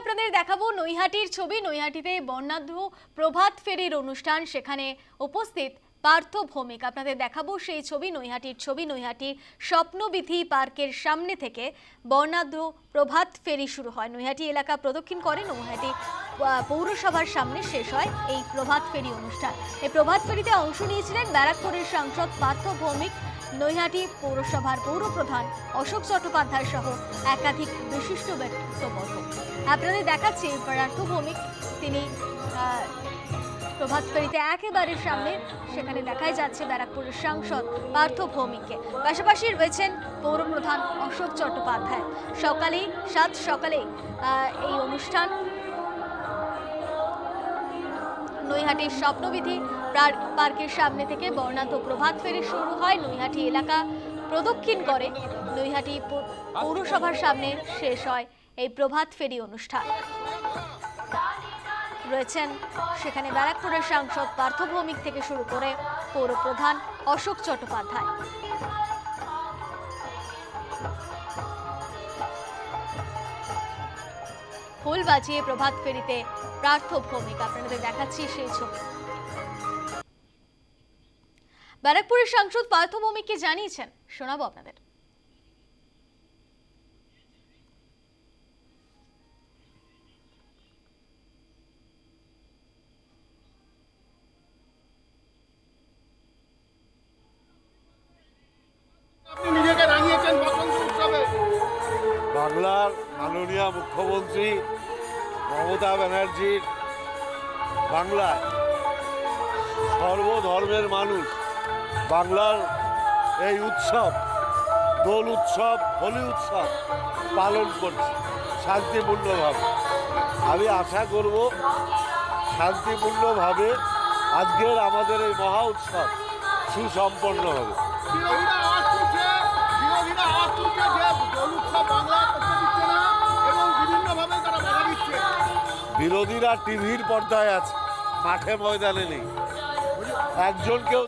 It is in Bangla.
আপনাদের দেখাবো নৈহাটির ছবি। নৈহাটিতে বর্ণাঢ্য প্রভাত ফেরির অনুষ্ঠান। সেখানে উপস্থিত পার্থ ভৌমিক। আপনাদের দেখাবো সেই ছবি, নৈহাটির ছবি। নৈহাটির স্বপ্নবিধি পার্কের সামনে থেকে বর্ণাঢ্য প্রভাত ফেরি শুরু হয়। নৈহাটি এলাকা প্রদক্ষিণ করে, নৈহাটি পৌরসভার সামনে শেষ হয় এই প্রভাত ফেরি অনুষ্ঠান। এই প্রভাত ফেরিতে অংশ নিয়েছিলেন ব্যারাকপুরের সাংসদ পার্থ ভৌমিক। নৈহাটি পৌরসভার পৌরপ্রধান অশোক চট্টোপাধ্যায় সহ একাধিক বিশিষ্ট ব্যক্তিত্ববর্গ। আপনাদের দেখাচ্ছি পার্থ ভৌমিক তিনি প্রভাত ফেরিতে একেবারে সামনে, সেখানে দেখাই যাচ্ছে ব্যারাকপুরের সাংসদ পার্থ ভৌমিককে পাশাপাশি রয়েছেন পৌরপ্রধান অশোক চট্টোপাধ্যায়। সকালেই, সাত সকালেই এই অনুষ্ঠান নৈহাটির স্বপ্নবিধি পার্ক- পার্কের সামনে থেকে বর্ণাঢ্য প্রভাত ফেরি শুরু হয় নৈহাটি এলাকা প্রদক্ষিণ করে। নৈহাটি পৌরসভার সামনে শেষ হয় এই প্রভাত ফেরি অনুষ্ঠান। রয়েছেন সেখানে ব্যারাকপুরের সাংসদ পার্থ ভৌমিক থেকে শুরু করে পৌরপ্রধান অশোক চট্টোপাধ্যায়। ফুল বাজিয়ে প্রভাত ফেরিতে প্রার্থ ভৌমিক আপনাদের দেখাচ্ছি সেই ছবি। ব্যারাকপুরের সাংসদ পার্থ ভৌমিককে জানিয়েছেন, শোনাবো আপনাদের। বাংলার মাননীয় মুখ্যমন্ত্রী মমতা ব্যানার্জির বাংলায় সর্বধর্মের মানুষ, বাংলার এই উৎসব, দোল উৎসব, হোলি উৎসব পালন করছে, শান্তিপূর্ণভাবে। আমি আশা করব শান্তিপূর্ণভাবে আজকের আমাদের এই মহা উৎসব সুসম্পন্ন হবে। বিরোধীরা টিভির পর্দায় আছে মাঠে ময়দানে নেই। একজনকেও